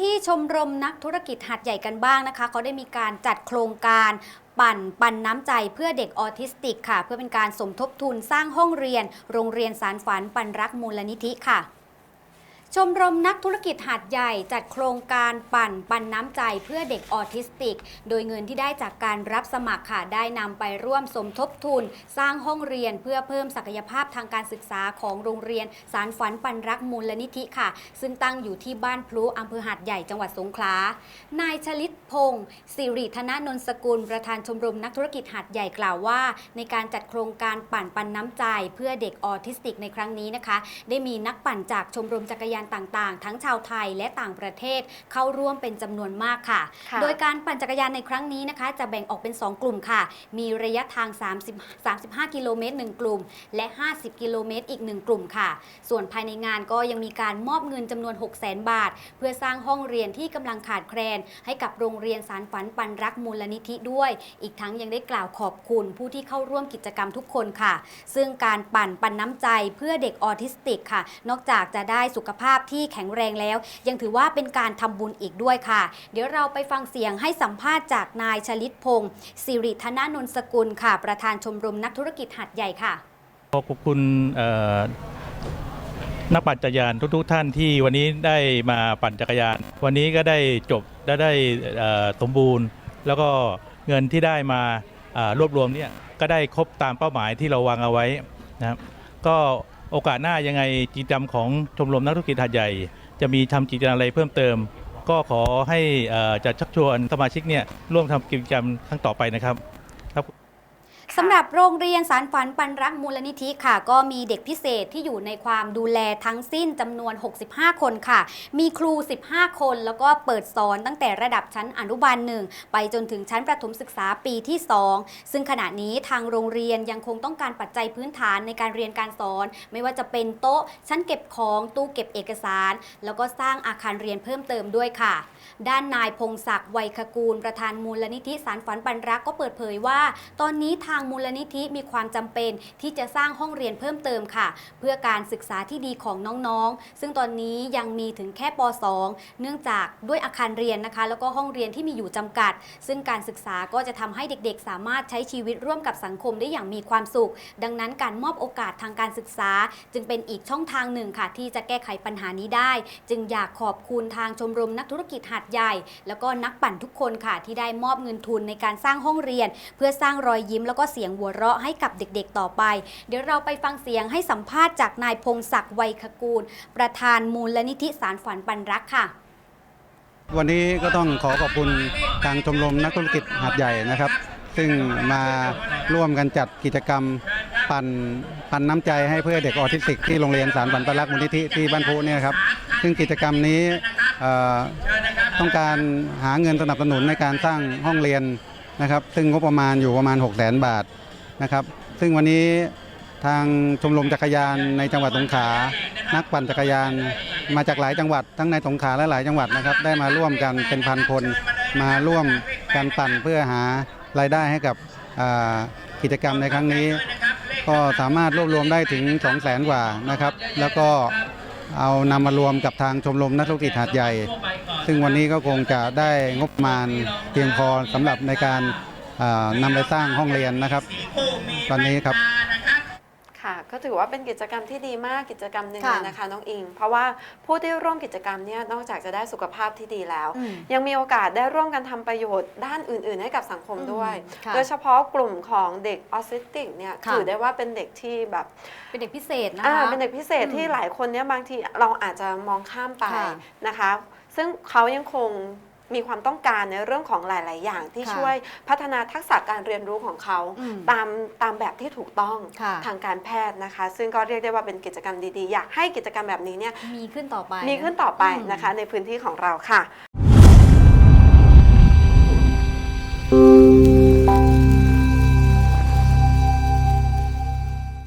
ที่ชมรมนักธุรกิจหัดใหญ่กันบ้างนะคะเขาได้มีการจัดโครงการปั่นปันน้ำใจเพื่อเด็กออทิสติกค่ะ เพื่อเป็นการสมทบทุนสร้างห้องเรียน โรงเรียนสารฝันปันรักมูลนิธิค่ะ ชมรมนักธุรกิจหาดใหญ่จัดโครงการปั่นปันน้ำใจเพื่อเด็กออทิสติก โดยเงินที่ได้จากการรับสมัครค่ะได้นำไปร่วมสมทบทุน สร้างห้องเรียนเพื่อเพิ่มศักยภาพทางการศึกษาของโรงเรียน สารฝันปันรักมูลลนิธิค่ะ ซึ่งตั้งอยู่ที่บ้านพลุอำเภอหาดใหญ่จังหวัดสงขลานายชลิตพงศ์สิริธนนนสกุล ประธานชมรมนักธุรกิจหาดใหญ่กล่าวว่า ในการจัดโครงการปั่นปันน้ำใจ เพื่อเด็กออทิสติกในครั้งนี้นะคะ ได้มีนักปั่นจากชมรมจักรยานต่างๆ ทั้งชาวไทยและต่างประเทศเข้าร่วมเป็นจำนวนมากค่ะค่ะ โดยการปั่นจักรยานในครั้งนี้นะคะ จะแบ่งออกเป็น 2 กลุ่มค่ะ มีระยะทาง 30 35 กิโลเมตร 1 กลุ่ม และ 50 กิโลเมตร อีก 1 กลุ่มค่ะ ส่วนภายในงานก็ยังมีการมอบเงินจำนวน 6 0 0 0 0 0 บาท เพื่อสร้างห้องเรียนที่กำลังขาดแคลน ให้กับโรงเรียนสารฝันปันรักมูลนิธิด้วย อีกทั้งยังได้กล่าวขอบคุณผู้ที่เข้าร่วมกิจกรรมทุกคนค่ะ ซึ่งการปั่นปันน้ำใจเพื่อเด็กออทิสติกค่ะ นอกจากจะได้สุขภาพที่แข็งแรงแล้ว ยังถือว่าเป็นการทำบุญอีกด้วยค่ะ เดี๋ยวเราไปฟังเสียงให้สัมภาษณ์จากนายชลิตพงศ์สิริธนนนสกุลค่ะ ประธานชมรมนักธุรกิจหัดใหญ่ค่ะขอบคุณนักปั่นจักรยานทุกๆท่านที่วันนี้ได้มาปั่นจักรยาน วันนี้ก็ได้จบและได้สมบูรณ์ แล้วก็เงินที่ได้มารวบรวมเนี่ยก็ได้ครบตามเป้าหมายที่เราวางเอาไว้นะครับก็ โอกาสหน้ายังไงกิจกรรมของชมรมนักธุรกิจหาดใหญ่ จะมีทำกิจกรรมอะไรเพิ่มเติม ก็ขอให้จะชักชวนสมาชิกเนี่ยร่วมทำกิจกรรมครั้งต่อไปนะครับครับ สำหรับโรงเรียนสารฝันปันรักมูลนิธิค่ะ ก็มีเด็กพิเศษที่อยู่ในความดูแลทั้งสิ้นจำนวน 65 คนค่ะ มีครู 15 คน แล้วก็เปิดสอนตั้งแต่ระดับชั้นอนุบาลหนึ่งไปจนถึงชั้นประถมศึกษาปีที่ 2 ซึ่งขณะนี้ทางโรงเรียนยังคงต้องการปัจจัยพื้นฐานในการเรียนการสอน ไม่ว่าจะเป็นโต๊ะ ชั้นเก็บของตู้เก็บเอกสาร แล้วก็สร้างอาคารเรียนเพิ่มเติมด้วยค่ะ ด้านนายพงศักดิ์ไวยคกูลประธานมูลนิธิสารฝันปันรักก็เปิดเผยว่า ตอนนี้ทางางมูลนิธิมีความจำเป็นที่จะสร้างห้องเรียนเพิ่มเติมค่ะ เพื่อการศึกษาที่ดีของน้องๆ ซึ่งตอนนี้ยังมีถึงแค่ป .2 เนื่องจากด้วยอาคารเรียนนะคะ แล้วก็ห้องเรียนที่มีอยู่จำกัด ซึ่งการศึกษาก็จะทำให้เด็กๆ สามารถใช้ชีวิตร่วมกับสังคมได้อย่างมีความสุข ดังนั้นการมอบโอกาสทางการศึกษา จึงเป็นอีกช่องทางหนึ่งค่ะ ที่จะแก้ไขปัญหานี้ได้ จึงอยากขอบคุณทางชมรมนักธุรกิจหัดใหญ่ แล้วก็นักปั่นทุกคนค่ะที่ได้มอบเงินทุนในการสร้างห้องเรียน เพื่อสร้างรอยยิ้มแล้วก็เสียงหัวเราะให้กับเด็กๆต่อไป เดี๋ยวเราไปฟังเสียงให้สัมภาษณ์จากนายพงศักดิ์ไวยคกูล ประธานมูลนิธิสารฝันปันรักค่ะ วันนี้ก็ต้องขอขอบคุณทางชมรมนักธุรกิจหาดใหญ่นะครับ ซึ่งมาร่วมกันจัดกิจกรรมปันปันน้ำใจให้เพื่อเด็กออทิสติกที่โรงเรียนสารปันปรักษ์มูลนิธิที่บ้านพูเนี่ยครับ ซึ่งกิจกรรมนี้ต้องการหาเงินสนับสนุนในการสร้างห้องเรียน นะครับ ซึ่งงบประมาณอยู่ประมาณ 6 0 0 0 0 0 บาทนะครับ ซึ่งวันนี้ทางชมรมจักรยานในจังหวัดสงขลา นักปั่นจักรยานมาจากหลายจังหวัด ทั้งในสงขลาและหลายจังหวัดนะครับ ได้มาร่วมกันเป็นพันคน มาร่วมกันปั่นเพื่อหารายได้ให้กับกิจกรรมในครั้งนี้ ก็สามารถรวบรวมได้ถึง 2 0 0แสนกว่านะครับ แล้วก็ เอานำมารวมกับทางชมรมนักธุรกิจหาดใหญ่ ซึ่งวันนี้ก็คงจะได้งบประมาณเพียงพอสำหรับในการอ่านำไปสร้างห้องเรียนนะครับ ตอนนี้ครับ ก็ถือว่าเป็นกิจกรรมที่ดีมากกิจกรรมหนึ่งค่ะเลยนะคะน้องอิง เพราะว่าผู้ที่ร่วมกิจกรรมเนี่ยนอกจากจะได้สุขภาพที่ดีแล้ว อืมยังมีโอกาสได้ร่วมกันทำประโยชน์ด้านอื่น ๆ ให้กับสังคมด้วย อืมค่ะโดยเฉพาะกลุ่มของเด็กออทิสติกเนี่ยค่ะ ถือได้ว่าเป็นเด็กที่แบบเป็นเด็กพิเศษนะอ่าคะ เป็นเด็กพิเศษอืมที่หลายคนเนี่ยบางทีเราอาจจะมองข้ามไปค่ะ นะคะ ซึ่งเขายังคง มีความต้องการในเรื่องของหลาย ๆ อย่างที่ค่ะช่วยพัฒนาทักษะการเรียนรู้ของเขาอืมตามตามแบบที่ถูกต้องค่ะ ทางการแพทย์นะคะ ซึ่งก็เรียกได้ว่าเป็นกิจกรรมดี ๆ อยากให้กิจกรรมแบบนี้เนี่ยมีขึ้นต่อไปมีขึ้นต่อไปอืมนะคะ ในพื้นที่ของเราค่ะ